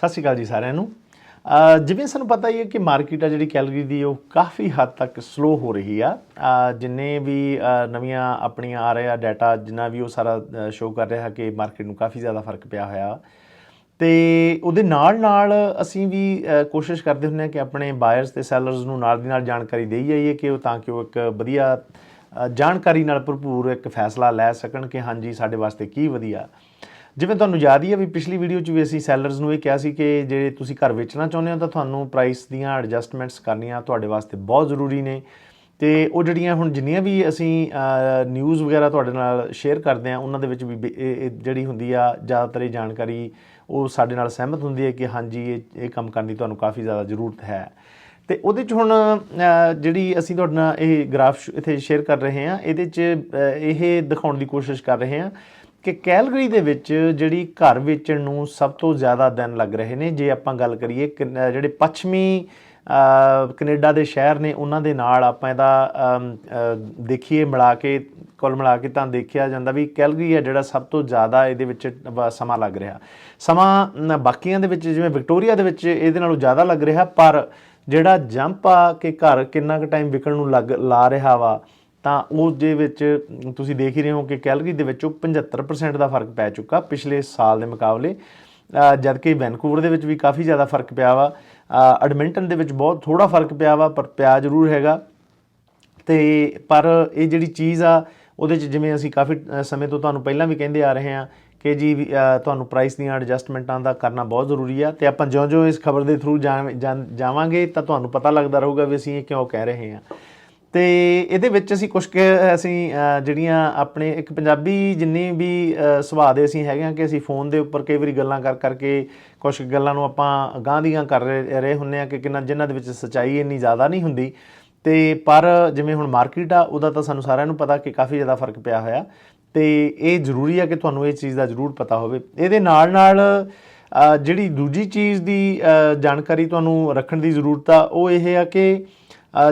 ਸਤਿ ਸ਼੍ਰੀ ਅਕਾਲ ਜੀ ਸਾਰਿਆਂ ਨੂੰ। ਜਿਵੇਂ ਸਾਨੂੰ ਪਤਾ ਹੀ ਹੈ ਕਿ ਮਾਰਕੀਟ ਆ ਜਿਹੜੀ ਕੈਲਰੀ ਦੀ, ਉਹ ਕਾਫੀ ਹੱਦ ਤੱਕ ਸਲੋ ਹੋ ਰਹੀ ਆ। ਜਿੰਨੇ ਵੀ ਨਵੀਆਂ ਆਪਣੀਆਂ ਆ ਰਿਹਾ ਡਾਟਾ ਜਿੰਨਾ ਵੀ ਉਹ ਸਾਰਾ ਸ਼ੋਅ ਕਰ ਰਿਹਾ ਕਿ ਮਾਰਕੀਟ ਨੂੰ ਕਾਫੀ ਜ਼ਿਆਦਾ ਫ਼ਰਕ ਪਿਆ ਹੋਇਆ। ਤੇ ਉਹਦੇ ਨਾਲ ਨਾਲ ਅਸੀਂ ਵੀ ਕੋਸ਼ਿਸ਼ ਕਰਦੇ ਹੁੰਦੇ ਹਾਂ ਕਿ ਆਪਣੇ ਬਾਇਰਸ ਤੇ ਸੈਲਰਸ ਨੂੰ ਨਾਲ ਦੀ ਨਾਲ ਜਾਣਕਾਰੀ ਦੇਈ ਜਾਈਏ ਕਿ ਉਹ ਤਾਂ ਕਿ ਉਹ ਇੱਕ ਵਧੀਆ ਜਾਣਕਾਰੀ ਨਾਲ ਭਰਪੂਰ ਇੱਕ ਫੈਸਲਾ ਲੈ ਸਕਣ ਕਿ ਹਾਂਜੀ, ਸਾਡੇ ਵਾਸਤੇ ਕੀ ਵਧੀਆ। ਜਿਵੇਂ ਤੁਹਾਨੂੰ ਯਾਦ ਹੀ ਹੈ ਵੀ ਪਿਛਲੀ ਵੀਡੀਓ 'ਚ ਵੀ ਅਸੀਂ ਸੈਲਰਸ ਨੂੰ ਇਹ ਕਿਹਾ ਸੀ ਕਿ ਜਿਹੜੇ ਤੁਸੀਂ ਘਰ ਵੇਚਣਾ ਚਾਹੁੰਦੇ ਹੋ ਤਾਂ ਤੁਹਾਨੂੰ ਪ੍ਰਾਈਸ ਦੀਆਂ ਐਡਜਸਟਮੈਂਟਸ ਕਰਨੀਆਂ ਤੁਹਾਡੇ ਵਾਸਤੇ ਬਹੁਤ ਜ਼ਰੂਰੀ ਨੇ। ਤੇ ਉਹ ਜਿਹੜੀਆਂ ਹੁਣ ਜਿੰਨੀਆਂ ਵੀ ਅਸੀਂ ਨਿਊਜ਼ ਵਗੈਰਾ ਤੁਹਾਡੇ ਨਾਲ ਸ਼ੇਅਰ ਕਰਦੇ ਆ ਉਹਨਾਂ ਦੇ ਵਿੱਚ ਵੀ ਬ- ਜਿਹੜੀ ਹੁੰਦੀ ਆ ਜ਼ਿਆਦਾਤਰ ਇਹ ਜਾਣਕਾਰੀ, ਉਹ ਸਾਡੇ ਨਾਲ ਸਹਿਮਤ ਹੁੰਦੀ ਹੈ ਕਿ ਹਾਂਜੀ, ਇਹ ਇਹ ਕੰਮ ਕਰਨ ਦੀ ਤੁਹਾਨੂੰ ਕਾਫੀ ਜ਼ਿਆਦਾ ਜ਼ਰੂਰਤ ਹੈ। ਤੇ ਉਹਦੇ ਚ ਹੁਣ ਜਿਹੜੀ ਅਸੀਂ ਤੁਹਾਡੇ ਨਾਲ ਇਹ ਗ੍ਰਾਫ ਇੱਥੇ ਸ਼ੇਅਰ ਕਰ ਰਹੇ ਹਾਂ, ਇਹਦੇ ਚ ਇਹ ਦਿਖਾਉਣ ਦੀ ਕੋਸ਼ਿਸ਼ ਕਰ ਰਹੇ ਹਾਂ। ਕਿ ਕੈਲਗਰੀ ਦੇ ਵਿੱਚ ਜਿਹੜੀ ਘਰ ਵੇਚਣ ਨੂੰ ਸਭ ਤੋਂ ਜ਼ਿਆਦਾ ਦਿਨ ਲੱਗ ਰਹੇ ਨੇ ਜੇ ਆਪਾਂ ਗੱਲ ਕਰੀਏ ਕਨ- ਜਿਹੜੇ ਪੱਛਮੀ ਅਹ, ਕੈਨੇਡਾ ਦੇ ਸ਼ਹਿਰ ਨੇ ਉਹਨਾਂ ਦੇ ਨਾਲ ਆਪਾਂ ਇਹਦਾ ਦੇਖੀਏ ਮਿਲਾ ਕੇ ਕੁੱਲ ਮਿਲਾ ਕੇ ਤਾਂ ਦੇਖਿਆ ਜਾਂਦਾ ਵੀ ਕੈਲਗਰੀ ਹੈ ਜਿਹੜਾ ਸਭ ਤੋਂ ਜ਼ਿਆਦਾ ਇਹਦੇ ਵਿੱਚ ਵ- ਸਮਾਂ ਲੱਗ ਰਿਹਾ। ਸਮਾਂ ਬਾਕੀਆਂ ਦੇ ਵਿੱਚ ਜਿਵੇਂ ਵਿਕਟੋਰੀਆ ਦੇ ਵਿੱਚ ਇਹਦੇ ਨਾਲੋਂ ਜ਼ਿਆਦਾ ਲੱਗ ਰਿਹਾ ਪਰ ਜਿਹੜਾ ਜੰਪ ਆ ਕਿ ਘਰ ਕਿੰਨਾ ਕੁ ਟਾਈਮ ਵਿਕਣ ਨੂੰ ਲੱਗ ਲਾ ਰਿਹਾ ਵਾ ਤਾਂ ਉਸ ਦੇ ਵਿੱਚ ਤੁਸੀਂ ਦੇਖ ਹੀ ਰਹੇ ਹੋ ਕਿ ਕੈਲਗਰੀ ਦੇ ਵਿੱਚੋਂ 75% ਦਾ ਫ਼ਰਕ ਪੈ ਚੁੱਕਾ ਪਿਛਲੇ ਸਾਲ ਦੇ ਮੁਕਾਬਲੇ। ਜਦਕਿ ਵੈਨਕੂਵਰ ਦੇ ਵਿੱਚ ਵੀ ਕਾਫੀ ਜ਼ਿਆਦਾ ਫ਼ਰਕ ਪਿਆ ਵਾ। ਐਡਮਿੰਟਨ ਦੇ ਵਿੱਚ ਬਹੁਤ ਥੋੜਾ ਫ਼ਰਕ ਪਿਆ ਵਾ ਪਰ ਪਿਆ ਜ਼ਰੂਰ ਹੈਗਾ। ਤੇ ਪਰ ਇਹ ਜਿਹੜੀ ਚੀਜ਼ ਆ ਉਹਦੇ ਚ ਜਿਵੇਂ ਅਸੀਂ ਕਾਫੀ ਸਮੇਂ ਤੋਂ ਤੁਹਾਨੂੰ ਪਹਿਲਾਂ ਵੀ ਕਹਿੰਦੇ ਆ ਰਹੇ ਹਾਂ ਕਿ ਜੀ ਵੀ, ਤੁਹਾਨੂੰ ਪ੍ਰਾਈਸ ਦੀਆਂ ਐਡਜਸਟਮੈਂਟਾਂ ਦਾ ਕਰਨਾ ਬਹੁਤ ਜ਼ਰੂਰੀ ਆ ਤੇ ਆਪਾਂ ਜਿਉਂ-ਜਿਉਂ ਇਸ ਖਬਰ ਦੇ ਥਰੂ ਜਾਵਾਂਗੇ ਤਾਂ ਤੁਹਾਨੂੰ ਪਤਾ ਲੱਗਦਾ ਰਹੂਗਾ ਵੀ ਅਸੀਂ ਇਹ ਕਿਉਂ ਕਹਿ ਰਹੇ ਹਾਂ। ਤੇ ਇਹਦੇ ਵਿੱਚ ਅਸੀਂ ਕੁਝ ਕੁ ਅਸੀਂ ਜਿਹੜੀਆਂ ਆਪਣੇ ਇੱਕ ਪੰਜਾਬੀ ਜਿੰਨੇ ਵੀ ਸੁਭਾਅ ਦੇ ਅਸੀਂ ਹੈਗੇ ਆ ਕਿ ਅਸੀਂ ਫੋਨ ਦੇ ਉੱਪਰ ਕਈ ਵਾਰੀ ਗੱਲਾਂ ਕਰ, ਕਰਕੇ ਕੁਝ ਗੱਲਾਂ ਨੂੰ ਆਪਾਂ ਗਾਂਹ ਦੀਆਂ ਕਰ ਰਹੇ ਰਹੇ ਹੁੰਨੇ ਆ ਕਿ ਕਿੰਨਾ, ਜਿਨ੍ਹਾਂ ਦੇ ਵਿੱਚ ਸੱਚਾਈ ਇੰਨੀ ਜ਼ਿਆਦਾ ਨਹੀਂ ਹੁੰਦੀ। ਤੇ ਪਰ ਜਿਵੇਂ ਹੁਣ ਮਾਰਕੀਟ ਆ, ਉਹਦਾ ਤਾਂ ਸਾਨੂੰ ਸਾਰਿਆਂ ਨੂੰ ਪਤਾ ਕਿ ਕਾਫੀ ਜ਼ਿਆਦਾ ਫ਼ਰਕ ਪਿਆ ਹੋਇਆ। ਤੇ ਇਹ ਜ਼ਰੂਰੀ ਆ ਕਿ ਤੁਹਾਨੂੰ ਇਹ ਚੀਜ਼ ਦਾ ਜ਼ਰੂਰ ਪਤਾ ਹੋਵੇ। ਇਹਦੇ ਨਾਲ ਨਾਲ ਜਿਹੜੀ ਦੂਜੀ ਚੀਜ਼ ਦੀ ਜਾਣਕਾਰੀ ਤੁਹਾਨੂੰ ਰੱਖਣ ਦੀ ਜ਼ਰੂਰਤ ਆ, ਉਹ ਇਹ ਆ ਕਿ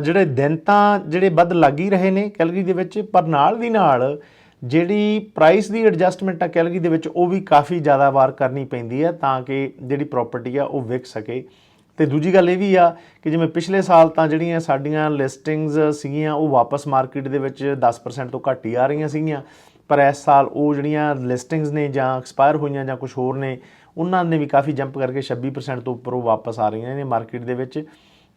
ਜਿਹੜੇ ਦਿਨ ਤਾਂ ਜਿਹੜੇ ਵੱਧ ਲੱਗ ਹੀ ਰਹੇ ਨੇ ਕੈਲਗਰੀ ਦੇ ਵਿੱਚ, ਪਰ ਨਾਲ ਦੀ ਨਾਲ ਜਿਹੜੀ ਪ੍ਰਾਈਸ ਦੀ ਐਡਜਸਟਮੈਂਟ ਆ ਕੈਲਗਰੀ ਦੇ ਵਿੱਚ, ਉਹ ਵੀ ਕਾਫੀ ਜ਼ਿਆਦਾ ਵਾਰ ਕਰਨੀ ਪੈਂਦੀ ਹੈ ਤਾਂ ਕਿ ਜਿਹੜੀ ਪ੍ਰਾਪਰਟੀ ਆ ਉਹ ਵਿਕ ਸਕੇ। ਤੇ ਦੂਜੀ ਗੱਲ ਇਹ ਵੀ ਆ ਕਿ ਜਿਵੇਂ ਪਿਛਲੇ ਸਾਲ ਤਾਂ ਜਿਹੜੀਆਂ ਸਾਡੀਆਂ ਲਿਸਟਿੰਗਸ ਸੀਗੀਆਂ, ਉਹ ਵਾਪਸ ਮਾਰਕੀਟ ਦੇ ਵਿੱਚ 10% ਤੋਂ ਘੱਟ ਹੀ ਆ ਰਹੀਆਂ ਸੀਗੀਆਂ। ਪਰ ਇਸ ਸਾਲ ਉਹ ਜਿਹੜੀਆਂ ਲਿਸਟਿੰਗਸ ਨੇ ਜਾਂ ਐਕਸਪਾਇਰ ਹੋਈਆਂ ਜਾਂ ਕੁਝ ਹੋਰ ਨੇ, ਉਹਨਾਂ ਨੇ ਵੀ ਕਾਫੀ ਜੰਪ ਕਰਕੇ 26% ਤੋਂ ਉੱਪਰ ਉਹ ਵਾਪਸ ਆ ਰਹੀਆਂ ਨੇ ਮਾਰਕੀਟ ਦੇ ਵਿੱਚ।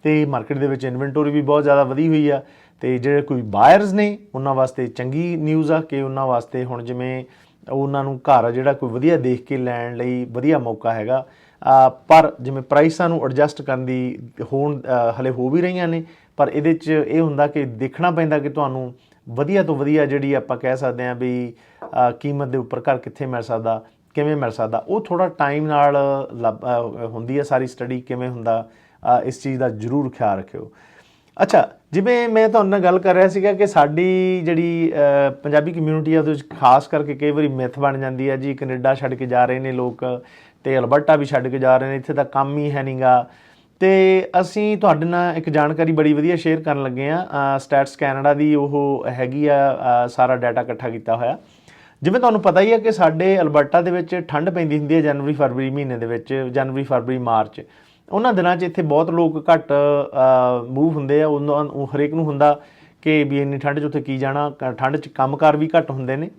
ਤੇ ਮਾਰਕੀਟ ਦੇ ਵਿੱਚ ਇਨਵੈਂਟੋਰੀ ਵੀ ਬਹੁਤ ਜ਼ਿਆਦਾ ਵਧੀ ਹੋਈ ਆ ਤੇ ਜਿਹੜੇ ਕੋਈ ਬਾਇਰਸ ਨੇ ਉਹਨਾਂ ਵਾਸਤੇ ਚੰਗੀ ਨਿਊਜ਼ ਆ ਕਿ ਉਹਨਾਂ ਵਾਸਤੇ ਹੁਣ ਜਿਵੇਂ ਉਹਨਾਂ ਨੂੰ ਘਰ ਜਿਹੜਾ ਕੋਈ ਵਧੀਆ ਦੇਖ ਕੇ ਲੈਣ ਲਈ ਵਧੀਆ ਮੌਕਾ ਹੈਗਾ। ਪਰ ਜਿਵੇਂ ਪ੍ਰਾਈਸਾਂ ਨੂੰ ਐਡਜਸਟ ਕਰਨ ਦੀ ਹੋਣ ਅ, ਹਲੇ ਹੋ ਵੀ ਰਹੀਆਂ ਨੇ ਪਰ ਇਹਦੇ 'ਚ ਇਹ ਹੁੰਦਾ ਕਿ ਦੇਖਣਾ ਪੈਂਦਾ ਕਿ ਤੁਹਾਨੂੰ ਵਧੀਆ ਤੋਂ ਵਧੀਆ ਜਿਹੜੀ ਆਪਾਂ ਕਹਿ ਸਕਦੇ ਹਾਂ ਵੀ ਕੀਮਤ ਦੇ ਉੱਪਰ ਘਰ ਕਿੱਥੇ ਮਿਲ ਸਕਦਾ ਕਿਵੇਂ ਮਿਲ ਸਕਦਾ ਉਹ ਥੋੜਾ ਟਾਈਮ ਨਾਲ ਲੱਭ- ਹੁੰਦੀ ਹੈ ਸਾਰੀ ਸਟੱਡੀ ਕਿਵੇਂ ਹੁੰਦਾ ਇਸ ਚੀਜ਼ ਦਾ ਜ਼ਰੂਰ ਖਿਆਲ ਰੱਖਿਓ। ਅੱਛਾ, ਜਿਵੇਂ ਮੈਂ ਤੁਹਾਨੂੰ ਨਾਲ ਗੱਲ ਕਰ ਰਿਹਾ ਸੀਗਾ ਕਿ ਸਾਡੀ ਜਿਹੜੀ ਪੰਜਾਬੀ ਕਮਿਊਨਿਟੀ ਆ, ਉਹਦੇ ਵਿੱਚ ਖਾਸ ਕਰਕੇ ਕਈ ਵਾਰੀ ਮਿਥ ਬਣ ਜਾਂਦੀ ਹੈ ਜੀ, ਕੈਨੇਡਾ ਛੱਡ ਕੇ ਜਾ ਰਹੇ ਨੇ ਲੋਕ ਤੇ ਅਲਬਰਟਾ ਵੀ ਛੱਡ ਕੇ ਜਾ ਰਹੇ ਨੇ, ਇੱਥੇ ਤਾਂ ਕੰਮ ਹੀ ਹੈ ਨਹੀਂਗਾ ਤੇ ਅਸੀਂ ਤੁਹਾਡੇ ਨਾਲ ਇੱਕ ਜਾਣਕਾਰੀ ਬੜੀ ਵਧੀਆ ਸ਼ੇਅਰ ਕਰਨ ਲੱਗੇ ਆ। ਸਟੈਟਸ ਕੈਨੇਡਾ ਦੀ ਉਹ ਹੈਗੀ ਆ ਸਾਰਾ ਡਾਟਾ ਇਕੱਠਾ ਕੀਤਾ ਹੋਇਆ। ਜਿਵੇਂ ਤੁਹਾਨੂੰ ਪਤਾ ਹੀ ਹੈ ਕਿ ਸਾਡੇ ਅਲਬਰਟਾ ਦੇ ਵਿੱਚ ਠੰਡ ਪੈਂਦੀ ਹੁੰਦੀ ਹੈ ਜਨਵਰੀ, ਫਰਵਰੀ ਮਹੀਨੇ ਦੇ ਵਿੱਚ, ਜਨਵਰੀ, ਫਰਵਰੀ, ਮਾਰਚ। ਉਹਨਾਂ ਦਿਨਾਂ 'ਚ ਇੱਥੇ ਬਹੁਤ ਲੋਕ ਘੱਟ ਮੂਵ ਹੁੰਦੇ ਆ। ਉਹ ਹਰੇਕ ਨੂੰ ਹੁੰਦਾ ਕਿ ਵੀ ਇੰਨੀ ਠੰਡ 'ਚ ਉੱਥੇ ਕੀ ਜਾਣਾ ਠੰਡ 'ਚ ਕੰਮਕਾਰ ਵੀ ਘੱਟ ਹੁੰਦੇ ਨੇ।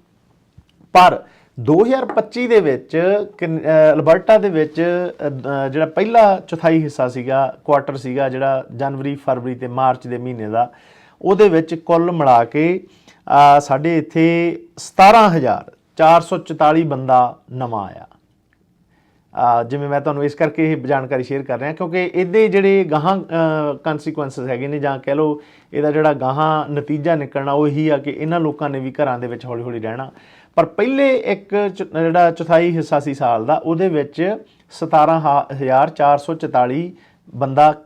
ਪਰ 2025 ਦੇ ਵਿੱਚ ਕਨ- ਅਲਬਰਟਾ ਦੇ ਵਿੱਚ ਜਿਹੜਾ ਪਹਿਲਾ ਚੌਥਾਈ ਹਿੱਸਾ ਸੀਗਾ ਕੁਆਟਰ ਸੀਗਾ, ਜਿਹੜਾ ਜਨਵਰੀ, ਫਰਵਰੀ ਤੇ ਮਾਰਚ ਦੇ ਮਹੀਨੇ ਦਾ, ਉਹਦੇ ਵਿੱਚ ਕੁੱਲ ਮਿਲਾ ਕੇ ਸਾਡੇ ਇੱਥੇ 17444 ਬੰਦਾ ਨਵਾਂ ਆਇਆ। ਜਿਵੇਂ ਮੈਂ ਤੁਹਾਨੂੰ ਇਸ ਕਰਕੇ ਇਹ ਜਾਣਕਾਰੀ ਸ਼ੇਅਰ ਕਰ ਰਿਹਾ, ਕਿਉਂਕਿ ਇਹਦੇ ਜਿਹੜੇ ਗਾਹਾਂ ਕਨਸੀਕੁਐਂਸਸ ਹੈਗੇ ਨੇ, ਜਾਂ ਕਹਿ ਲਓ ਇਹਦਾ ਜਿਹੜਾ ਗਾਹਾਂ ਨਤੀਜਾ ਨਿਕਲਣਾ, ਉਹ ਇਹੀ ਆ ਕਿ ਇਹਨਾਂ ਲੋਕਾਂ ਨੇ ਵੀ ਘਰਾਂ ਦੇ ਵਿੱਚ ਹੌਲੀ-ਹੌਲੀ ਰਹਿਣਾ। ਪਰ ਪਹਿਲੇ ਇੱਕ ਚ- ਜਿਹੜਾ ਚੌਥਾਈ ਹਿੱਸਾ ਸੀ ਸਾਲ ਦਾ, ਉਹਦੇ ਵਿੱਚ 17444 ਬੰਦਾ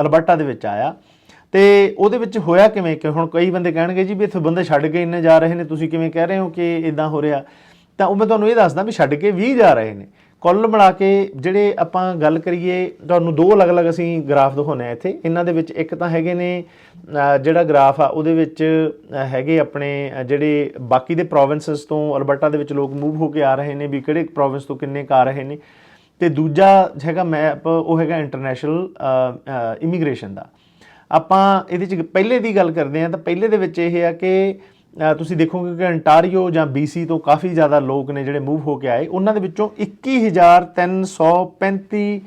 ਅਲਬਰਟਾ ਦੇ ਵਿੱਚ ਆਇਆ। ਤੇ ਉਹਦੇ ਵਿੱਚ ਹੋਇਆ ਕਿਵੇਂ? ਕਿ ਹੁਣ ਕਈ ਬੰਦੇ ਕਹਿਣਗੇ ਜੀ ਵੀ ਇੱਥੇ ਬੰਦੇ ਛੱਡ ਕੇ ਇੰਨੇ ਜਾ ਰਹੇ ਨੇ, ਤੁਸੀਂ ਕਿਵੇਂ ਕਹਿ ਰਹੇ ਹੋ ਕਿ ਇਦਾਂ ਹੋ ਰਿਹਾ? ਤਾਂ ਉਹ ਮੈਂ ਤੁਹਾਨੂੰ ਇਹ ਦੱਸਦਾ ਵੀ ਛੱਡ ਕੇ 20 ਜਾ ਰਹੇ ਨੇ। ਕੁੱਲ ਮਿਲਾ ਕੇ ਜਿਹੜੇ ਆਪਾਂ ਗੱਲ ਕਰੀਏ, ਤੁਹਾਨੂੰ ਦੋ ਅਲੱਗ-ਅਲੱਗ ਅਸੀਂ ਗ੍ਰਾਫ ਦਿਖਾਉਣੇ ਆ ਇੱਥੇ। ਇਹਨਾਂ ਦੇ ਵਿੱਚ ਇੱਕ ਤਾਂ ਹੈਗੇ ਨੇ ਜਿਹੜਾ ਗ੍ਰਾਫ ਆ, ਉਹਦੇ ਵਿੱਚ ਹੈਗੇ ਆਪਣੇ ਜਿਹੜੇ ਬਾਕੀ ਦੇ ਪ੍ਰੋਵਿੰਸਸ ਤੋਂ ਅਲਬਰਟਾ ਦੇ ਵਿੱਚ ਲੋਕ ਮੂਵ ਹੋ ਕੇ ਆ ਰਹੇ ਨੇ ਵੀ ਕਿਹੜੇ ਪ੍ਰੋਵਿੰਸ ਤੋਂ ਕਿੰਨੇ ਕੁ ਆ ਰਹੇ ਨੇ। ਤੇ ਦੂਜਾ ਹੈਗਾ ਮੈਪ ਉਹ ਹੈਗਾ ਇੰਟਰਨੈਸ਼ਨਲ ਇਮੀਗ੍ਰੇਸ਼ਨ ਦਾ। ਆਪਾਂ ਇਹਦੇ ਚ ਪਹਿਲੇ ਦੀ ਗੱਲ ਕਰਦੇ ਹਾਂ ਤਾਂ ਪਹਿਲੇ ਦੇ ਵਿੱਚ ਇਹ ਆ ਕਿ ਤੁਸੀਂ ਦੇਖੋਗੇ ਕਿ ਅੰਟਾਰੀਓ ਜਾਂ BC ਤੋਂ ਕਾਫੀ ਜ਼ਿਆਦਾ ਲੋਕ ਨੇ ਜਿਹੜੇ ਮੂਵ ਹੋ ਕੇ ਆਏ। ਉਹਨਾਂ ਦੇ ਵਿੱਚੋਂ 21335 ਅ,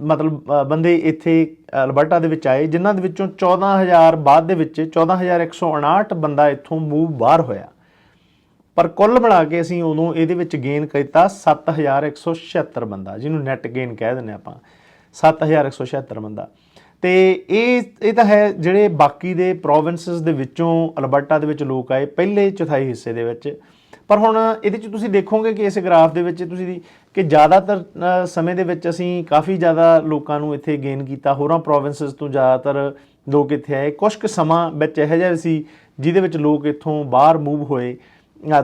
ਮਤਲਬ ਬੰਦੇ ਇੱਥੇ ਅਲਬਰਟਾ ਦੇ ਵਿੱਚ ਆਏ ਜਿਨ੍ਹਾਂ ਦੇ ਵਿੱਚੋਂ 14000 ਬਾਅਦ ਦੇ ਵਿੱਚ 14159 ਬੰਦਾ ਇੱਥੋਂ ਮੂਵ ਬਾਹਰ ਹੋਇਆ। ਪਰ ਕੁੱਲ ਮਿਲਾ ਕੇ ਅਸੀਂ ਉਦੋਂ ਇਹਦੇ ਵਿੱਚ ਗੇਨ ਕੀਤਾ 7176 ਬੰਦਾ ਜਿਹਨੂੰ ਨੈਟ ਗੇਨ ਕਹਿ ਦਿੰਦੇ ਆਪਾਂ। 7176 ਬੰਦਾ। ਤੇ ਇਹ ਇਹ ਤਾਂ ਹੈ ਜਿਹੜੇ ਬਾਕੀ ਦੇ ਪ੍ਰੋਵਿੰਸਸ ਦੇ ਵਿੱਚੋਂ ਅਲਬਰਟਾ ਦੇ ਵਿੱਚ ਲੋਕ ਆਏ ਪਹਿਲੇ ਚੌਥਾਈ ਹਿੱਸੇ ਦੇ ਵਿੱਚ। ਪਰ ਹੁਣ ਇਹਦੇ ਚ ਤੁਸੀਂ ਦੇਖੋਗੇ ਕਿ ਇਸ ਗ੍ਰਾਫ ਦੇ ਵਿੱਚ ਤੁਸੀਂ ਕਿ ਜ਼ਿਆਦਾਤਰ ਸਮੇਂ ਦੇ ਵਿੱਚ ਅਸੀਂ ਕਾਫੀ ਜ਼ਿਆਦਾ ਲੋਕਾਂ ਨੂੰ ਇੱਥੇ ਗੇਨ ਕੀਤਾ। ਹੋਰਾਂ ਪ੍ਰੋਵਿੰਸਸ ਤੋਂ ਜ਼ਿਆਦਾਤਰ ਲੋਕ ਇੱਥੇ ਆਏ। ਕੁਝ ਕੁ ਸਮਾਂ ਵਿੱਚ ਇਹੋ ਜਿਹਾ ਸੀ ਜਿਹਦੇ ਵਿੱਚ ਲੋਕ ਇੱਥੋਂ ਬਾਹਰ ਮੂਵ ਹੋਏ।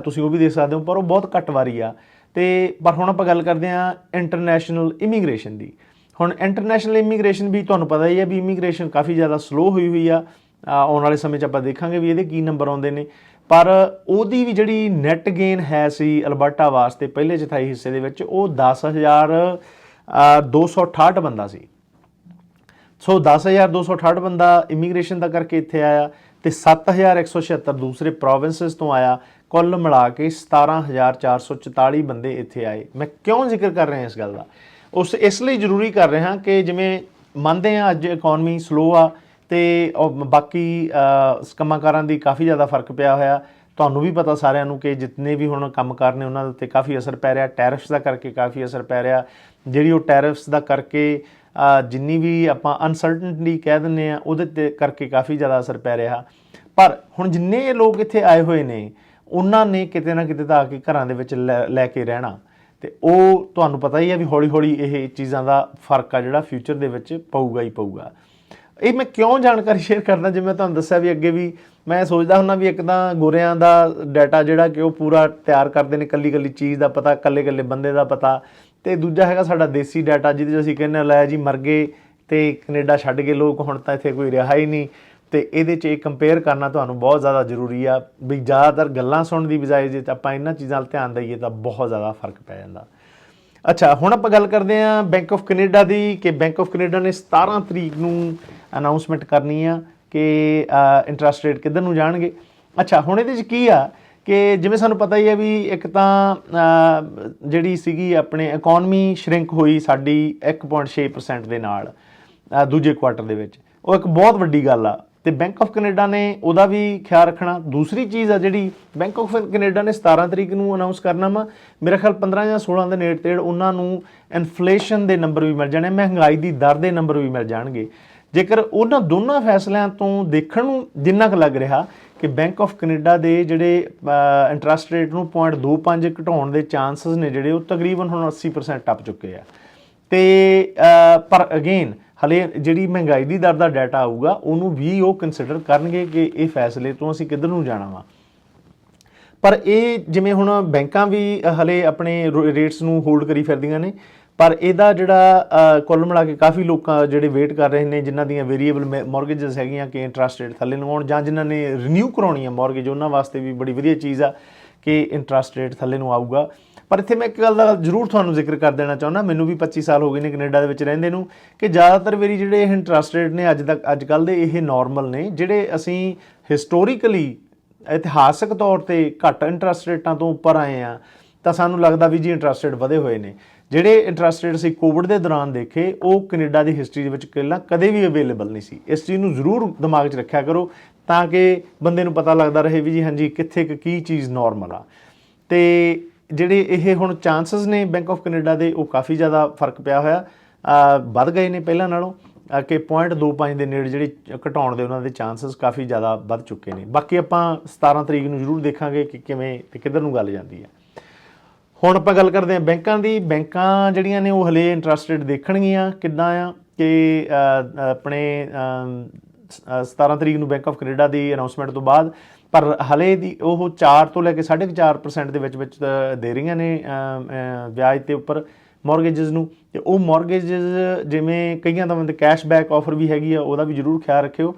ਤੁਸੀਂ ਉਹ ਵੀ ਦੇਖ ਸਕਦੇ ਹੋ, ਪਰ ਉਹ ਬਹੁਤ ਘੱਟ ਵਾਰੀ ਆ। ਤੇ, ਪਰ ਹੁਣ ਆਪਾਂ ਗੱਲ ਕਰਦੇ ਆ ਇੰਟਰਨੈਸ਼ਨਲ ਇਮੀਗ੍ਰੇਸ਼ਨ ਦੀ। ਹੁਣ ਇੰਟਰਨੈਸ਼ਨਲ ਇਮੀਗ੍ਰੇਸ਼ਨ ਵੀ ਤੁਹਾਨੂੰ ਪਤਾ ਹੀ ਹੈ ਵੀ ਇਮੀਗ੍ਰੇਸ਼ਨ ਕਾਫੀ ਜ਼ਿਆਦਾ ਸਲੋ ਹੋਈ ਹੋਈ ਆ ਆਉਣ ਵਾਲੇ ਸਮੇਂ 'ਚ ਆਪਾਂ ਦੇਖਾਂਗੇ ਵੀ ਇਹਦੇ ਕੀ ਨੰਬਰ ਆਉਂਦੇ ਨੇ। ਪਰ ਉਹਦੀ ਵੀ ਜਿਹੜੀ ਨੈਟ ਗੇਨ ਹੈ ਸੀ ਅਲਬਰਟਾ ਵਾਸਤੇ, ਪਹਿਲੇ ਚੌਥਾਈ ਹਿੱਸੇ ਦੇ ਵਿੱਚ, ਉਹ 10268 ਬੰਦਾ ਸੀ। ਸੋ 10268 ਬੰਦਾ ਇਮੀਗ੍ਰੇਸ਼ਨ ਦਾ ਕਰਕੇ ਇੱਥੇ ਆਇਆ ਤੇ 7176 ਦੂਸਰੇ ਪ੍ਰੋਵਿੰਸਸ ਤੋਂ ਆਇਆ। ਕੁੱਲ ਮਿਲਾ ਕੇ 17444 ਬੰਦੇ ਇੱਥੇ ਆਏ। ਮੈਂ ਕਿਉਂ ਜ਼ਿਕਰ ਕਰ ਰਿਹਾ ਇਸ ਗੱਲ ਦਾ? ਉਸ ਇਸ ਲਈ ਜ਼ਰੂਰੀ ਕਰ ਰਿਹਾ ਕਿ ਜਿਵੇਂ ਮੰਨਦੇ ਆ ਅੱਜ ਇਕਨੋਮੀ ਸਲੋ ਆ ਤੇ ਬਾਕੀ ਅ, ਕੰਮਾਂਕਾਰਾਂ ਦੀ ਕਾਫੀ ਜ਼ਿਆਦਾ ਫ਼ਰਕ ਪਿਆ ਹੋਇਆ। ਤੁਹਾਨੂੰ ਵੀ ਪਤਾ ਸਾਰਿਆਂ ਨੂੰ ਕਿ ਜਿੰਨੇ ਵੀ ਹੁਣ ਕੰਮਕਾਰ ਨੇ ਉਹਨਾਂ ਦੇ ਉੱਤੇ ਕਾਫੀ ਅਸਰ ਪੈ ਰਿਹਾ। ਟੈਰਿਫਸ ਦਾ ਕਰਕੇ ਕਾਫੀ ਅਸਰ ਪੈ ਰਿਹਾ। ਜਿਹੜੀ ਉਹ ਟੈਰਿਫਸ ਦਾ ਕਰਕੇ ਜਿੰਨੀ ਵੀ ਆਪਾਂ ਅਨਸਰਟਨਟੀ ਕਹਿ ਦਿੰਦੇ ਆ ਉਹਦੇ ਤੇ ਕਰਕੇ ਕਾਫੀ ਜ਼ਿਆਦਾ ਅਸਰ ਪੈ ਰਿਹਾ। ਪਰ ਹੁਣ ਜਿੰਨੇ ਲੋਕ ਇੱਥੇ ਆਏ ਹੋਏ ਨੇ ਉਹਨਾਂ ਨੇ ਕਿਤੇ ਨਾ ਕਿਤੇ ਤਾਂ ਆ ਕੇ ਘਰਾਂ ਦੇ ਵਿੱਚ ਲੈ ਲੈ ਕੇ ਰਹਿਣਾ। ਤੇ ਉਹ ਤੁਹਾਨੂੰ ਪਤਾ ਹੀ ਆ ਵੀ ਹੌਲੀ ਹੌਲੀ ਇਹ ਚੀਜ਼ਾਂ ਦਾ ਫ਼ਰਕ ਆ ਜਿਹੜਾ ਫਿਊਚਰ ਦੇ ਵਿੱਚ ਪਊਗਾ ਹੀ ਪਊਗਾ। ਇਹ ਮੈਂ ਕਿਉਂ ਜਾਣਕਾਰੀ ਸ਼ੇਅਰ ਕਰਦਾ ਜਿਵੇਂ ਮੈਂ ਤੁਹਾਨੂੰ ਦੱਸਿਆ ਵੀ ਅੱਗੇ ਵੀ ਮੈਂ ਸੋਚਦਾ ਹੁੰਦਾ ਵੀ ਇੱਕ ਤਾਂ ਗੋਰਿਆਂ ਦਾ ਡਾਟਾ ਜਿਹੜਾ ਕਿ ਉਹ ਪੂਰਾ ਤਿਆਰ ਕਰਦੇ ਨੇ ਕੱਲੀ ਕੱਲੀ ਚੀਜ਼ ਦਾ ਪਤਾ ਕੱਲੇ ਕੱਲੇ ਬੰਦੇ ਦਾ ਪਤਾ। ਤੇ ਦੂਜਾ ਹੈਗਾ ਸਾਡਾ ਦੇਸੀ ਡਾਟਾ ਜਿਹਦੇ 'ਚ ਅਸੀਂ ਕਹਿੰਦੇ ਹਾਂ, ਲੈ ਜੀ ਮਰ ਗਏ ਤੇ ਕੈਨੇਡਾ ਛੱਡ ਗਏ ਲੋਕ ਹੁਣ ਤਾਂ ਇੱਥੇ ਕੋਈ ਰਿਹਾ ਹੀ ਨਹੀਂ। ਤੇ ਇਹਦੇ 'ਚ ਇਹ ਕੰਪੇਅਰ ਕਰਨਾ ਤੁਹਾਨੂੰ ਬਹੁਤ ਜ਼ਿਆਦਾ ਜ਼ਰੂਰੀ ਆ ਵੀ ਜ਼ਿਆਦਾਤਰ ਗੱਲਾਂ ਸੁਣਨ ਦੀ ਬਜਾਏ ਜੇ ਆਪਾਂ ਇਹਨਾਂ ਚੀਜ਼ਾਂ 'ਤੇ ਧਿਆਨ ਦਈਏ ਤਾਂ ਬਹੁਤ ਜ਼ਿਆਦਾ ਫ਼ਰਕ ਪੈ ਜਾਂਦਾ। ਅੱਛਾ, ਹੁਣ ਆਪਾਂ ਗੱਲ ਕਰਦੇ ਹਾਂ ਬੈਂਕ ਆਫ ਕੈਨੇਡਾ ਦੀ ਕਿ ਬੈਂਕ ਆਫ ਕੈਨੇਡਾ ਨੇ 17 ਤਰੀਕ ਨੂੰ ਅਨਾਉਂਸਮੈਂਟ ਕਰਨੀ ਆ ਕਿ ਇੰਟਰਸਟ ਰੇਟ ਕਿੱਧਰ ਨੂੰ ਜਾਣਗੇ। ਅੱਛਾ, ਹੁਣ ਇਹਦੇ 'ਚ ਕੀ ਆ ਕਿ ਜਿਵੇਂ ਸਾਨੂੰ ਪਤਾ ਹੀ ਹੈ ਵੀ ਇੱਕ ਤਾਂ ਜਿਹੜੀ ਸੀਗੀ ਆਪਣੇ ਇਕਨੋਮੀ ਸ਼ਰਿੰਕ ਹੋਈ ਸਾਡੀ 1.6% ਦੇ ਨਾਲ ਦੂਜੇ ਕੁਆਟਰ ਦੇ ਵਿੱਚ। ਉਹ ਇੱਕ ਬਹੁਤ ਵੱਡੀ ਗੱਲ ਆ। ਤੇ ਬੈਂਕ ਆਫ ਕੈਨੇਡਾ ਨੇ ਉਹਦਾ ਵੀ ਖਿਆਲ ਰੱਖਣਾ। ਦੂਸਰੀ ਚੀਜ਼ ਆ ਜਿਹੜੀ ਬੈਂਕ ਆਫ ਕੈਨੇਡਾ ਨੇ 17 ਤਰੀਕ ਨੂੰ ਅਨਾਉਂਸ ਕਰਨਾ ਵਾ। ਮੇਰਾ ਖਿਆਲ 15 ਜਾਂ 16 ਦੇ ਨੇੜੇ ਤੇੜ ਉਹਨਾਂ ਨੂੰ ਇਨਫਲੇਸ਼ਨ ਦੇ ਨੰਬਰ ਵੀ ਮਿਲ ਜਾਣੇ, ਮਹਿੰਗਾਈ ਦੀ ਦਰ ਦੇ ਨੰਬਰ ਵੀ ਮਿਲ ਜਾਣਗੇ। ਜੇਕਰ ਉਹਨਾਂ ਦੋਨਾਂ ਫੈਸਲਿਆਂ ਤੋਂ ਦੇਖਣ ਨੂੰ ਜਿੰਨਾ ਕੁ ਲੱਗ ਰਿਹਾ ਕਿ ਬੈਂਕ ਆਫ ਕੈਨੇਡਾ ਦੇ ਜਿਹੜੇ ਇੰਟਰਸਟ ਰੇਟ ਨੂੰ 0.25 ਘਟਾਉਣ ਦੇ ਚਾਂਸਸ ਨੇ ਜਿਹੜੇ, ਉਹ ਤਕਰੀਬਨ ਹੁਣ 80% ਟੱਪ ਚੁੱਕੇ ਆ। ਤੇ ਪਰ ਅਗੇਨ ਹਲੇ ਜਿਹੜੀ ਮਹਿੰਗਾਈ ਦੀ ਦਰ ਦਾ ਡਾਟਾ ਆਊਗਾ, ਉਹਨੂੰ ਵੀ ਉਹ ਕੰਸੀਡਰ ਕਰਨਗੇ ਕਿ ਇਹ ਫੈਸਲੇ ਤੋਂ ਅਸੀਂ ਕਿੱਧਰ ਨੂੰ ਜਾਣਾ ਵਾ। ਪਰ ਇਹ ਜਿਵੇਂ ਹੁਣ ਬੈਂਕਾਂ ਵੀ ਹਲੇ ਆਪਣੇ ਰੇਟਸ ਨੂੰ ਹੋਲਡ ਕਰੀ ਫਿਰਦੀਆਂ ਨੇ, ਪਰ ਇਹਦਾ ਜਿਹੜਾ ਕੁੱਲ ਮਿਲਾ ਕੇ ਕਾਫੀ ਲੋਕਾਂ ਜਿਹੜੇ ਵੇਟ ਕਰ ਰਹੇ ਨੇ, ਜਿਨ੍ਹਾਂ ਦੀਆਂ ਵੇਰੀਏਬਲ ਮਾਰਗੇजेस ਹੈਗੀਆਂ ਕਿ ਇੰਟਰਸਟ ਰੇਟ ਥੱਲੇ ਨੂੰ ਆਉਣ ਜਾਂ ਜਿਨ੍ਹਾਂ ਨੇ ਰੀਨਿਊ ਕਰਾਉਣੀ ਹੈ ਮਾਰਗੇਜ ਉਹਨਾਂ ਵਾਸਤੇ ਵੀ ਬੜੀ ਵਧੀਆ ਚੀਜ਼ ਆ ਕਿ ਇੰਟਰਸਟ ਰੇਟ ਥੱਲੇ ਨੂੰ ਆਊਗਾ। ਪਰ ਇੱਥੇ ਮੈਂ ਇੱਕ ਗੱਲ ਦਾ ਜ਼ਰੂਰ ਤੁਹਾਨੂੰ ਜ਼ਿਕਰ ਕਰ ਦੇਣਾ ਚਾਹੁੰਦਾ, ਮੈਨੂੰ ਵੀ 25 ਸਾਲ ਹੋ ਗਏ ਨੇ ਕੈਨੇਡਾ ਦੇ ਵਿੱਚ ਰਹਿੰਦੇ ਨੂੰ, ਕਿ ਜ਼ਿਆਦਾਤਰ ਮੇਰੀ ਜਿਹੜੇ ਇਹ ਇੰਟਰਸਟ ਰੇਟ ਨੇ ਅੱਜ ਤੱਕ, ਅੱਜ ਕੱਲ ਦੇ ਇਹ ਨਾਰਮਲ ਨੇ, ਜਿਹੜੇ ਅਸੀਂ ਹਿਸਟੋਰੀਕਲੀ ਇਤਿਹਾਸਕ ਤੌਰ ਤੇ ਘੱਟ ਇੰਟਰਸਟ ਰੇਟਾਂ ਤੋਂ ਉੱਪਰ ਆਏ ਆ ਤਾਂ ਸਾਨੂੰ ਲੱਗਦਾ ਵੀ ਜੀ ਇੰਟਰਸਟ ਰੇਟ ਵਧੇ ਹੋਏ ਨੇ। ਜਿਹੜੇ ਇੰਟਰਸਟ ਰੇਟ ਅਸੀਂ ਕੋਵਿਡ ਦੇ ਦੌਰਾਨ ਦੇਖੇ, ਉਹ ਕੈਨੇਡਾ ਦੀ ਹਿਸਟਰੀ ਦੇ ਵਿੱਚ ਪਹਿਲਾਂ ਕਦੇ ਵੀ ਅਵੇਲੇਬਲ ਨਹੀਂ ਸੀ। ਇਸ ਚੀਜ਼ ਨੂੰ ਜ਼ਰੂਰ ਦਿਮਾਗ 'ਚ ਰੱਖਿਆ ਕਰੋ, ਤਾਂ ਕਿ ਬੰਦੇ ਨੂੰ ਪਤਾ ਲੱਗਦਾ ਰਹੇ ਵੀ ਜੀ ਹਾਂਜੀ, ਕਿੱਥੇ ਕੁ ਕੀ ਚੀਜ਼ ਨਾਰਮਲ ਆ। ਤੇ ਜਿਹੜੇ ਇਹ ਹੁਣ ਚਾਂਸਸ ਨੇ ਬੈਂਕ ਆਫ ਕੈਨੇਡਾ ਦੇ ਉਹ ਕਾਫੀ ਜ਼ਿਆਦਾ ਫ਼ਰਕ ਪਿਆ ਹੋਇਆ। ਵੱਧ ਗਏ ਨੇ ਪਹਿਲਾਂ ਨਾਲੋਂ। ਅ, ਕਿ 0.25 ਦੇ ਨੇੜੇ ਜਿਹੜੀ ਘਟਾਉਣ ਦੇ ਉਹਨਾਂ ਦੇ ਚਾਂਸਸ ਕਾਫੀ ਜ਼ਿਆਦਾ ਵੱਧ ਚੁੱਕੇ ਨੇ। ਬਾਕੀ ਆਪਾਂ 17 ਤਰੀਕ ਨੂੰ ਜ਼ਰੂਰ ਦੇਖਾਂਗੇ ਕਿ ਕਿਵੇਂ ਤੇ ਕਿੱਧਰ ਨੂੰ ਗੱਲ ਜਾਂਦੀ ਹੈ। ਹੁਣ ਆਪਾਂ ਗੱਲ ਕਰਦੇ ਹਾਂ ਬੈਂਕਾਂ ਦੀ। ਬੈਂਕਾਂ ਜਿਹੜੀਆਂ ਨੇ ਉਹ ਹਲੇ ਇੰਟਰਸਟ ਰੇਟ ਦੇਖਣਗੀਆਂ ਕਿੱਦਾਂ ਆ ਕਿ ਆਪਣੇ ਅਮ, 17 ਤਰੀਕ ਨੂੰ ਬੈਂਕ ਆਫ ਕੈਨੇਡਾ ਦੀ ਅਨਾਉਂਸਮੈਂਟ ਤੋਂ ਬਾਅਦ ਪਰ ਹਲੇ ਦੀ ਉਹ 4 ਤੋਂ ਲੈ ਕੇ 4.5% ਦੇ ਵਿੱਚ ਵਿੱਚ ਦੇ ਰਹੀਆਂ ਨੇ ਵਿਆਜ ਤੇ ਉੱਪਰ ਮਾਰਗੇजेस ਨੂੰ। ਤੇ ਉਹ ਮਾਰਗੇजेस ਜਿਵੇਂ ਕਈਆਂ ਦਾ ਮਤਲਬ ਕੈਸ਼ਬੈਕ ਆਫਰ ਵੀ ਹੈਗੀ ਆ, ਉਹਦਾ ਵੀ ਜ਼ਰੂਰ ਖਿਆਲ ਰੱਖਿਓ।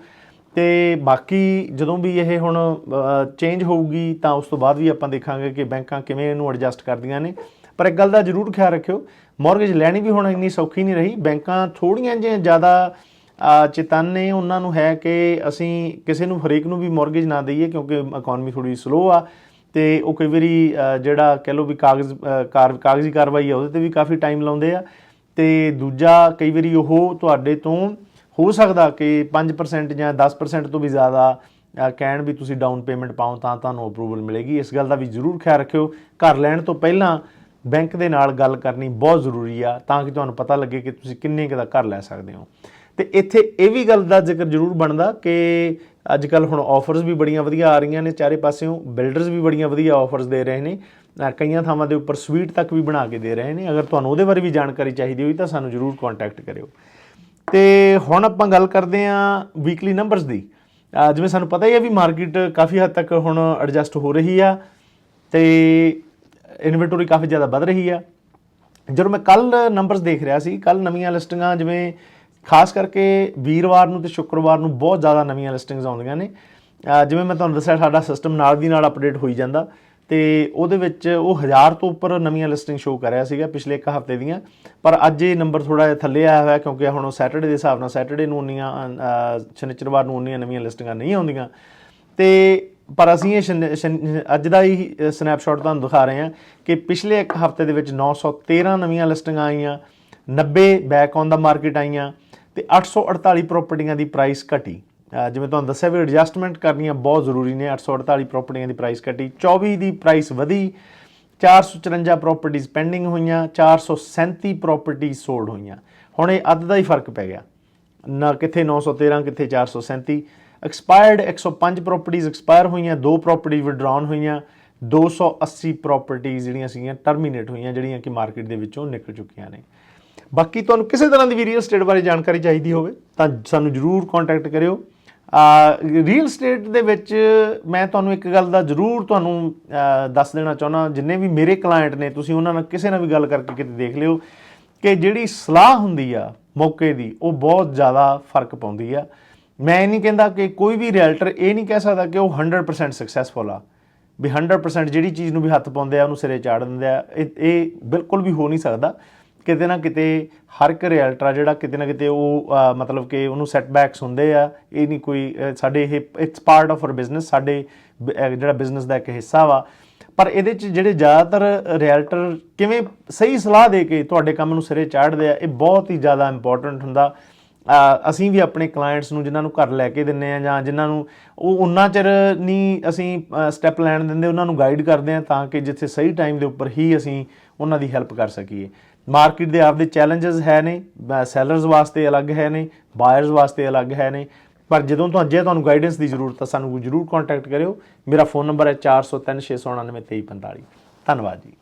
ਤੇ ਬਾਕੀ ਜਦੋਂ ਵੀ ਇਹ ਹੁਣ ਚੇਂਜ ਹੋਊਗੀ ਤਾਂ ਉਸ ਤੋਂ ਬਾਅਦ ਵੀ ਆਪਾਂ ਦੇਖਾਂਗੇ ਕਿ ਬੈਂਕਾਂ ਕਿਵੇਂ ਇਹਨੂੰ ਐਡਜਸਟ ਕਰਦੀਆਂ ਨੇ। ਪਰ ਇੱਕ ਗੱਲ ਦਾ ਜ਼ਰੂਰ ਖਿਆਲ ਰੱਖਿਓ ਮਾਰਗੇਜ ਲੈਣੀ ਵੀ ਹੁਣ ਇੰਨੀ ਸੌਖੀ ਨਹੀਂ ਰਹੀ। ਬੈਂਕਾਂ ਥੋੜੀਆਂ ਜਿਹੀਆਂ ਜ਼ਿਆਦਾ ਅ, ਉਹਨਾਂ ਨੂੰ ਹੈ ਕਿ ਅਸੀਂ ਕਿਸੇ ਨੂੰ ਹਰੇਕ ਨੂੰ ਵੀ ਮਾਰਗੇਜ ਨਾ ਦਈਏ ਕਿਉਂਕਿ ਇਕਨੋਮੀ ਥੋੜੀ ਸਲੋ ਆ ਤੇ ਉਹ ਕਈ ਵਾਰੀ ਜਿਹੜਾ ਕਹਿ ਲਓ ਵੀ ਕਾਗਜ਼ ਕਾਰ ਕਾਗਜ਼ੀ ਕਾਰਵਾਈ ਆ ਉਹਦੇ ਤੇ ਵੀ ਕਾਫੀ ਟਾਈਮ ਲਾਉਂਦੇ ਆ। ਤੇ ਦੂਜਾ ਕਈ ਵਾਰੀ ਉਹ ਤੁਹਾਡੇ ਤੋਂ ਹੋ ਸਕਦਾ ਕਿ 5% ਜਾਂ 10% ਤੋਂ ਵੀ ਜ਼ਿਆਦਾ ਕਹਿਣ ਵੀ ਤੁਸੀਂ ਡਾਊਨ ਪੇਮੈਂਟ ਪਾਓ ਤਾਂ ਤੁਹਾਨੂੰ ਅਪਰੂਵਲ ਮਿਲੇਗੀ। ਇਸ ਗੱਲ ਦਾ ਵੀ ਜ਼ਰੂਰ ਖਿਆਲ ਰੱਖਿਓ। ਘਰ ਲੈਣ ਤੋਂ ਪਹਿਲਾਂ ਬੈਂਕ ਦੇ ਨਾਲ ਗੱਲ ਕਰਨੀ ਬਹੁਤ ਜ਼ਰੂਰੀ ਆ ਤਾਂ ਕਿ ਤੁਹਾਨੂੰ ਪਤਾ ਲੱਗੇ ਕਿ ਤੁਸੀਂ ਕਿੰਨੇ ਕੁ ਦਾ ਘਰ ਲੈ ਸਕਦੇ ਹੋ। ਤੇ ਇੱਥੇ ਇਹ ਵੀ ਗੱਲ ਦਾ ਜ਼ਿਕਰ ਜ਼ਰੂਰ ਬਣਦਾ ਕਿ ਅੱਜ ਕੱਲ ਹੁਣ ਆਫਰਸ ਵੀ ਬੜੀਆਂ ਵਧੀਆ ਆ ਰਹੀਆਂ ਨੇ, ਚਾਰੇ ਪਾਸਿਓਂ ਬਿਲਡਰਸ ਵੀ ਬੜੀਆਂ ਵਧੀਆ ਆਫਰਸ ਦੇ ਰਹੇ ਨੇ ਕਈਆਂ ਥਾਵਾਂ ਦੇ ਉੱਪਰ ਸਵੀਟ ਤੱਕ ਵੀ ਬਣਾ ਕੇ ਦੇ ਰਹੇ ਨੇ। ਅਗਰ ਤੁਹਾਨੂੰ ਉਹਦੇ ਬਾਰੇ ਵੀ ਜਾਣਕਾਰੀ ਚਾਹੀਦੀ ਹੋਈ ਤਾਂ ਸਾਨੂੰ ਜ਼ਰੂਰ ਕੰਟੈਕਟ ਕਰਿਓ। ਤੇ ਹੁਣ ਆਪਾਂ ਗੱਲ ਕਰਦੇ ਆਂ ਵੀਕਲੀ ਨੰਬਰਸ ਦੀ। ਜਿਵੇਂ ਸਾਨੂੰ ਪਤਾ ਹੀ ਹੈ ਵੀ ਮਾਰਕੀਟ ਕਾਫੀ ਹੱਦ ਤੱਕ ਹੁਣ ਐਡਜਸਟ ਹੋ ਰਹੀ ਆ ਤੇ ਇਨਵੈਂਟਰੀ ਕਾਫੀ ਜ਼ਿਆਦਾ ਵੱਧ ਰਹੀ ਆ। ਜਦੋਂ ਮੈਂ ਕੱਲ ਨੰਬਰਸ ਦੇਖ ਰਿਹਾ ਸੀ ਕੱਲ ਨਵੀਆਂ ਲਿਸਟਿੰਗਾਂ ਜਿਵੇਂ ਖਾਸ ਕਰਕੇ ਵੀਰਵਾਰ ਨੂੰ ਤੇ ਸ਼ੁੱਕਰਵਾਰ ਨੂੰ ਬਹੁਤ ਜ਼ਿਆਦਾ ਨਵੀਆਂ ਲਿਸਟਿੰਗਸ ਆਉਂਦੀਆਂ ਨੇ। ਜਿਵੇਂ ਮੈਂ ਤੁਹਾਨੂੰ ਦੱਸਿਆ ਸਾਡਾ ਸਿਸਟਮ ਨਾਲ ਦੀ ਨਾਲ ਅਪਡੇਟ ਹੋਈ ਜਾਂਦਾ ਤੇ ਉਹਦੇ ਵਿੱਚ ਉਹ ਹਜ਼ਾਰ ਤੋਂ ਉੱਪਰ ਨਵੀਆਂ ਲਿਸਟਿੰਗ ਸ਼ੋ ਕਰ ਰਿਹਾ ਸੀਗਾ ਪਿਛਲੇ ਇੱਕ ਹਫ਼ਤੇ ਦੀਆਂ। ਪਰ ਅੱਜ ਇਹ ਨੰਬਰ ਥੋੜਾ ਜਿਹਾ ਥੱਲੇ ਆਇਆ ਹੋਇਆ ਕਿਉਂਕਿ ਹੁਣ ਉਹ ਸੈਟਰਡੇ ਦੇ ਹਿਸਾਬ ਨਾਲ ਸੈਟਰਡੇ ਨੂੰ ਉਨੀਆਂ ਅਹ, ਸ਼ਨੀਚਰਵਾਰ ਨੂੰ ਉਨੀਆਂ ਨਵੀਆਂ ਲਿਸਟਿੰਗਾਂ ਨਹੀਂ ਆਉਂਦੀਆਂ। ਤੇ ਪਰ ਅਸੀਂ ਇਹ ਸ਼ਨ- ਅੱਜ ਦਾ ਹੀ ਸਨੈਪਸ਼ਾਟ ਤੁਹਾਨੂੰ ਦਿਖਾ ਰਹੇ ਹਾਂ ਕਿ ਪਿਛਲੇ ਇੱਕ ਹਫ਼ਤੇ ਦੇ ਵਿੱਚ 913 ਨਵੀਆਂ ਲਿਸਟਿੰਗਾਂ ਆਈਆਂ 90 ਬੈਕ ਔਨ ਦਾ ਮਾਰਕੀਟ ਆਈਆਂ ਤੇ 848 ਪ੍ਰਾਪਰਟੀਆਂ ਦੀ ਪ੍ਰਾਈਸ ਘਟੀ। ਜਿਵੇਂ ਤੁਹਾਨੂੰ ਦੱਸਿਆ ਵੀ ਐਡਜਸਟਮੈਂਟ ਕਰਨੀਆਂ ਬਹੁਤ ਜ਼ਰੂਰੀ ਨੇ 848 ਪ੍ਰਾਪਰਟੀਆਂ ਦੀ ਪ੍ਰਾਈਸ ਘਟੀ। 24 ਦੀ ਪ੍ਰਾਈਸ ਵਧੀ 454 ਪ੍ਰਾਪਰਟੀਆਂ ਪੈਂਡਿੰਗ ਹੋਈਆਂ 437 ਪ੍ਰਾਪਰਟੀਆਂ ਸੋਲਡ ਹੋਈਆਂ। ਹੁਣ ਇਹ ਅੱਧ ਦਾ ਹੀ ਫ਼ਰਕ ਪੈ ਗਿਆ। ਨਾ ਕਿੱਥੇ 913 ਕਿੱਥੇ 437 ਐਕਸਪਾਇਰਡ 105 ਪ੍ਰਾਪਰਟੀਆਂ ਐਕਸਪਾਇਰ ਹੋਈਆਂ, ਦੋ ਪ੍ਰਾਪਰਟੀ ਵਿਡਰਾਉਨ ਹੋਈਆਂ 280 ਪ੍ਰਾਪਰਟੀਆਂ ਜਿਹੜੀਆਂ ਸੀਗੀਆਂ ਟਰਮੀਨੇਟ ਹੋਈਆਂ, ਜਿਹੜੀਆਂ ਕਿ ਮਾਰਕੀਟ ਦੇ ਵਿੱਚੋਂ ਨਿਕਲ ਚੁੱਕੀਆਂ ਨੇ। ਬਾਕੀ ਤੁਹਾਨੂੰ ਕਿਸੇ ਤਰ੍ਹਾਂ ਦੀ ਵੀ ਰੀਅਲ ਸਟੇਟ ਬਾਰੇ ਜਾਣਕਾਰੀ ਚਾਹੀਦੀ ਹੋਵੇ, ਤਾਂ ਸਾਨੂੰ ਜਰੂਰ ਕੰਟੈਕਟ ਕਰਿਓ। ਰੀਅਲ ਸਟੇਟ ਦੇ ਵਿੱਚ ਮੈਂ ਤੁਹਾਨੂੰ ਇੱਕ ਗੱਲ ਦਾ ਜਰੂਰ ਤੁਹਾਨੂੰ ਦੱਸ ਦੇਣਾ ਚਾਹੁੰਦਾ, ਜਿੰਨੇ ਵੀ ਮੇਰੇ ਕਲਾਇੰਟ ਨੇ, ਤੁਸੀਂ ਉਹਨਾਂ ਨਾਲ ਕਿਸੇ ਨਾਲ ਵੀ ਗੱਲ ਕਰਕੇ ਕਿਤੇ ਦੇਖ ਲਿਓ ਕਿ ਜਿਹੜੀ ਸਲਾਹ ਹੁੰਦੀ ਆ ਮੌਕੇ ਦੀ, ਉਹ ਬਹੁਤ ਜ਼ਿਆਦਾ ਫ਼ਰਕ ਪਾਉਂਦੀ ਆ। ਮੈਂ ਇਹ ਨਹੀਂ ਕਹਿੰਦਾ ਕਿ ਕੋਈ ਵੀ ਰੀਅਲਟਰ ਇਹ ਨਹੀਂ ਕਹਿ ਸਕਦਾ ਕਿ ਉਹ 100% ਸਕਸੈਸਫੁਲ ਆ। ਵੀ 100% ਜਿਹੜੀ ਚੀਜ਼ ਨੂੰ ਵੀ ਹੱਥ ਪਾਉਂਦੇ ਆ, ਉਹਨੂੰ ਸਿਰੇ ਚਾੜ ਦਿੰਦੇ ਆ, ਇਹ ਇਹ ਬਿਲਕੁਲ ਵੀ ਹੋ ਨਹੀਂ ਸਕਦਾ। ਕਿਤੇ ਨਾ ਕਿਤੇ ਹਰ ਇੱਕ ਰੀਅਲਟਰ ਆ ਜਿਹੜਾ ਕਿਤੇ ਨਾ ਕਿਤੇ ਉਹ ਮਤਲਬ ਕਿ ਉਹਨੂੰ ਸੈਟਬੈਕਸ ਹੁੰਦੇ ਆ। ਇਹ ਨਹੀਂ ਕੋਈ ਸਾਡੇ ਇਹ it's part of our business ਸਾਡੇ, ਬ- ਜਿਹੜਾ ਬਿਜ਼ਨਸ ਦਾ ਇੱਕ ਹਿੱਸਾ ਵਾ। ਪਰ ਇਹਦੇ ਚ ਜਿਹੜੇ ਜ਼ਿਆਦਾਤਰ ਰੀਅਲਟਰ ਕਿਵੇਂ ਸਹੀ ਸਲਾਹ ਦੇ ਕੇ ਤੁਹਾਡੇ ਕੰਮ ਨੂੰ ਸਿਰੇ ਚਾੜਦੇ ਆ, ਇਹ ਬਹੁਤ ਹੀ ਜ਼ਿਆਦਾ ਇੰਪੋਰਟੈਂਟ ਹੁੰਦਾ। ਅਸੀਂ ਵੀ ਆਪਣੇ ਕਲਾਇੰਟਸ ਨੂੰ ਜਿਨ੍ਹਾਂ ਨੂੰ ਘਰ ਲੈ ਕੇ ਦਿੰਨੇ ਆ ਜਾਂ ਜਿਨ੍ਹਾਂ ਨੂੰ, ਉਹ ਉਨਾ ਚਿਰ ਨਹੀਂ ਅਸੀਂ ਸਟੈਪ ਲੈਣ ਦਿੰਦੇ ਉਹਨਾਂ ਨੂੰ ਗਾਈਡ ਕਰਦੇ ਆ ਤਾਂ ਕਿ ਜਿੱਥੇ ਸਹੀ ਟਾਈਮ ਦੇ ਉੱਪਰ ਹੀ ਅਸੀਂ ਉਹਨਾਂ ਦੀ ਹੈਲਪ ਕਰ ਸਕੀਏ। ਮਾਰਕੀਟ ਦੇ ਆਪਦੇ ਚੈਲੰਜਸ ਹੈ ਨੇ ਸੈਲਰਸ ਵਾਸਤੇ ਅਲੱਗ ਹੈ ਨੇ ਬਾਇਰਸ ਵਾਸਤੇ ਅਲੱਗ ਹੈ ਨੇ। ਪਰ ਜਦੋਂ ਤੁਹਾਨੂੰ ਜੇ ਤੁਹਾਨੂੰ ਗਾਈਡੈਂਸ ਦੀ ਜ਼ਰੂਰਤ ਹੈ ਸਾਨੂੰ ਜ਼ਰੂਰ ਕੰਟੈਕਟ ਕਰਿਓ। ਮੇਰਾ ਫੋਨ ਨੰਬਰ ਹੈ 4036992345 ਧੰਨਵਾਦ ਜੀ।